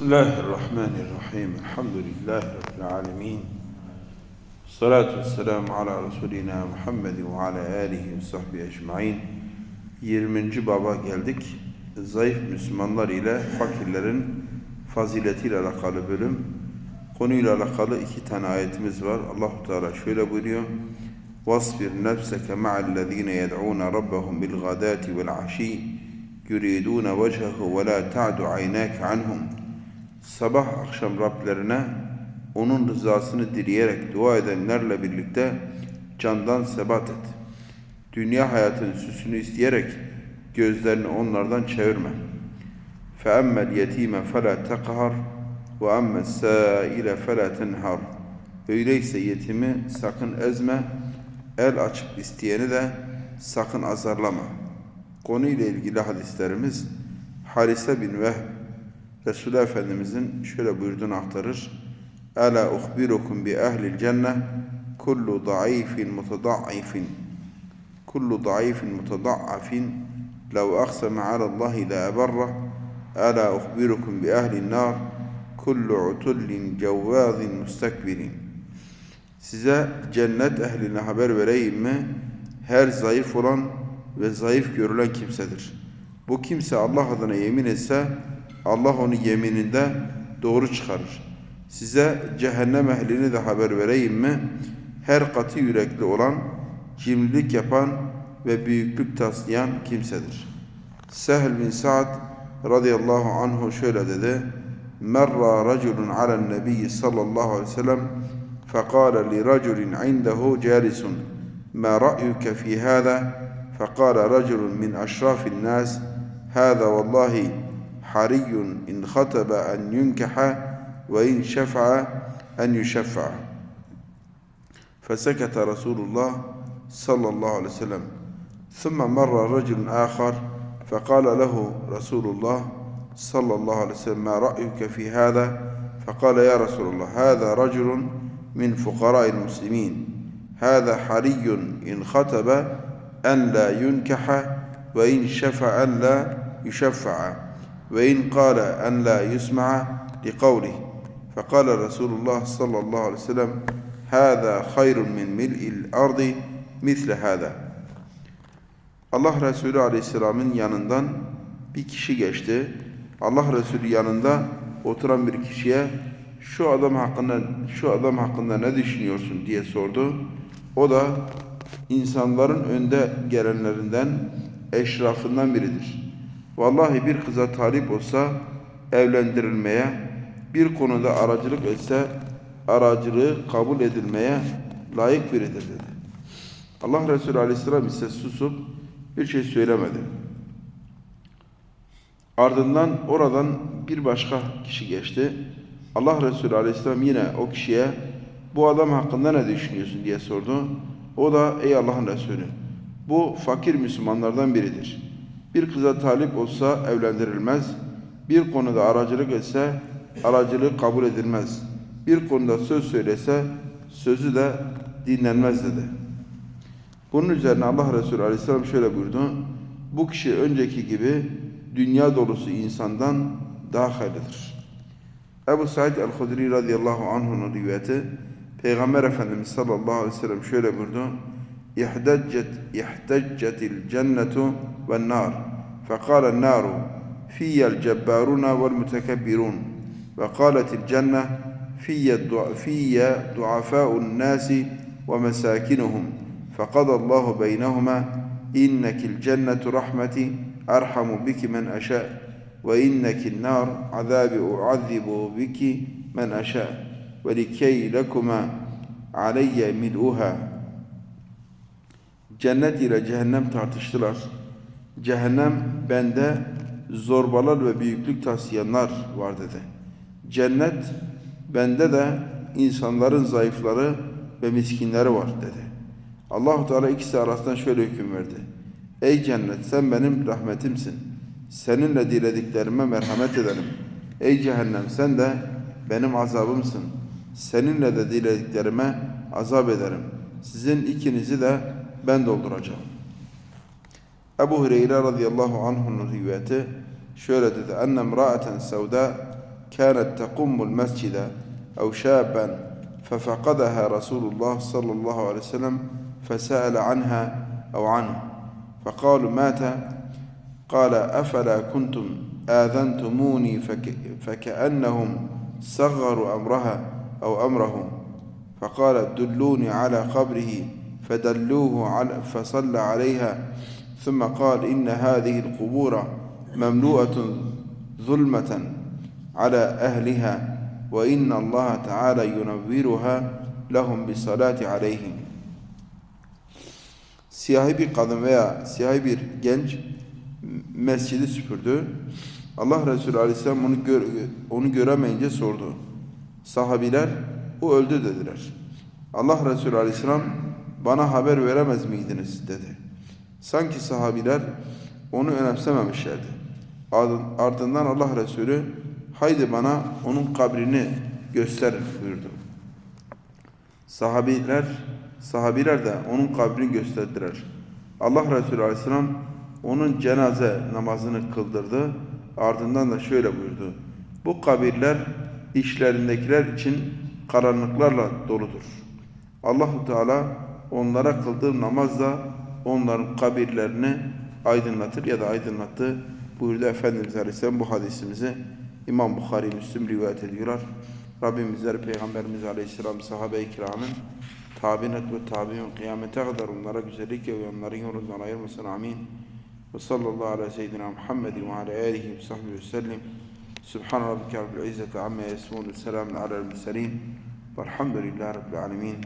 بسم الله الرحمن الرحيم الحمد لله رب العالمين الصلاة والسلام على رسولنا Muhammed ve ala alihi ve sahbihi ecmain 20. baba geldik. Zayıf Müslümanlar ile fakirlerin faziletiyle alakalı bölüm. Konuyla alakalı iki tane ayetimiz var. Allahu Teala şöyle buyuruyor. وَاصْبِرْ نَفْسَكَ مَعَ الَّذ۪ينَ يَدْعُونَ رَبَّهُمْ بِالْغَدَاةِ وَالْعَشِيِّ يُرِيدُونَ وَجْهَهُ وَلَا تَعْدُ عَيْنَاكَ عَنْهُمْ Sabah akşam Rablerine onun rızasını dileyerek dua edenlerle birlikte candan sebat et. Dünya hayatının süsünü isteyerek gözlerini onlardan çevirme. فَأَمَّا الْيَت۪يمَ فَلَا تَقْهَرْ وَأَمَّا السَّائِلَ فَلَا تَنْهَرْ Öyleyse yetimi sakın ezme, el açıp isteyeni de sakın azarlama. Konuyla ilgili hadislerimiz Harise bin Vehb Resulullah Efendimizin şöyle buyurduğunu aktarır. Ela uhbirukum bi ehlil cennet kullu da'ifin mutadaifin kullu da'ifin mutadaafin lev aksama ala Allahi la eberra Ela uhbirukum bi ehlin nar kullu utullin cevvazin mustakbirin Size cennet ehline haber vereyim mi? Her zayıf olan ve zayıf görülen kimsedir. Bu kimse Allah adına yemin etse Allah onu yemininde doğru çıkarır. Size cehennem ehlini de haber vereyim mi? Her katı yürekli olan, cimrilik yapan ve büyüklük taslayan kimsedir. Sehl bin Sa'd radıyallahu anhu şöyle dedi. Merra raculun alen nebiyyi sallallahu aleyhi ve sellem فقال لرجل عنده جالس ما رأيك في هذا فقال رجل من أشراف الناس هذا والله حري إن خطب أن ينكح وإن شفع أن يشفع. فسكت رسول الله صلى الله عليه وسلم. ثم مر رجل آخر فقال له رسول الله صلى الله عليه وسلم ما رأيك في هذا؟ فقال يا رسول الله هذا رجل من فقراء المسلمين. هذا حري إن خطب أن لا ينكح وإن شفع أن لا يشفع. وإن قال أن لا يسمع لقوله فقال رسول الله صلى الله عليه وسلم هذا خير من ملء الأرض مثل هذا Allah Resulü Aleyhisselam'ın yanından bir kişi geçti. Allah Resulü yanında oturan bir kişiye şu adam hakkında şu adam hakkında ne düşünüyorsun diye sordu. O da insanların önde gelenlerinden eşrafından biridir. Vallahi bir kıza talip olsa evlendirilmeye, bir konuda aracılık etse aracılığı kabul edilmeye layık biridir dedi. Allah Resulü Aleyhisselam ise susup bir şey söylemedi. Ardından oradan bir başka kişi geçti. Allah Resulü Aleyhisselam yine o kişiye bu adam hakkında ne düşünüyorsun diye sordu. O da ey Allah'ın Resulü bu fakir Müslümanlardan biridir. Bir kıza talip olsa evlendirilmez. Bir konuda aracılık etse aracılığı kabul edilmez. Bir konuda söz söylese sözü de dinlenmez dedi. Bunun üzerine Allah Resulü Aleyhisselam şöyle buyurdu. Bu kişi önceki gibi dünya dolusu insandan daha hayırlıdır. Ebu Said el-Hudri radıyallahu anh'un rivayeti Peygamber Efendimiz sallallahu aleyhi ve sellem şöyle buyurdu. احتجت احتجت الجنة والنار. فقال النار في الجبارون والمتكبرون. وقالت الجنة في في ضعفاء الناس ومساكنهم. فقضى الله بينهما إنك الجنة رحمتي أرحم بك من أشاء وإنك النار عذاب أعذب بك من أشاء ولكي لكما علي ملؤها. Cennet ile cehennem tartıştılar. Cehennem bende zorbalar ve büyüklük taslayanlar var dedi. Cennet bende de insanların zayıfları ve miskinleri var dedi. Allahu Teala ikisi arasında şöyle hüküm verdi. Ey cennet sen benim rahmetimsin. Seninle dilediklerime merhamet ederim. Ey cehennem sen de benim azabımsın. Seninle de dilediklerime azap ederim. Sizin ikinizi de ben dolduracağım. Ebu Hureyre radıyallahu anh'un rivayeti şöyle dedi. Ennem ra'aten sevda تقم المسجد أو شابا ففقدها رسول الله صلى الله عليه وسلم فسأل عنها أو عنه فقالوا مات قال أفلا كنتم آذنتموني فك فكأنهم صغروا أمرها أو أمرهم فقال دلوني على قبره فدلوه على فصلى عليها ثم قال إن هذه القبور مملوءة ظلمة على أهلها وإن الله تعالى ينورها لهم بالصلاة عليهم Siyahi bir kadın veya siyahi bir genç mescidi süpürdü. Allah Resulü Aleyhisselam onu, gör, onu göremeyince sordu. Sahabiler o öldü dediler. Allah Resulü Aleyhisselam bana haber veremez miydiniz dedi. Sanki sahabiler onu önemsememişlerdi. Ardın- Ardından Allah Resulü haydi bana onun kabrini gösterin buyurdu. Sahabiler sahabiler de onun kabrini gösterdiler. Allah Resulü Aleyhisselam onun cenaze namazını kıldırdı. Ardından da şöyle buyurdu. Bu kabirler işlerindekiler için karanlıklarla doludur. Allahu Teala onlara kıldığı namazla onların kabirlerini aydınlatır ya da aydınlattı buyurdu Efendimiz Aleyhisselam bu hadisimizi İmam Bukhari Müslim rivayet ediyorlar. Rabbim bizleri Peygamberimiz Aleyhisselam sahabe-i kiramın tabinet ve tabiun kıyamete kadar onlara güzellikle uyanların yolundan ayırmasın amin. Ve sallallahu ala seyyidina Muhammedin ve ala alihi ve sahbihi ve sellim. Subhan rabbike rabbil izzeti amma yasifun. Selamun alel murselin. Velhamdülillahi rabbil alemin.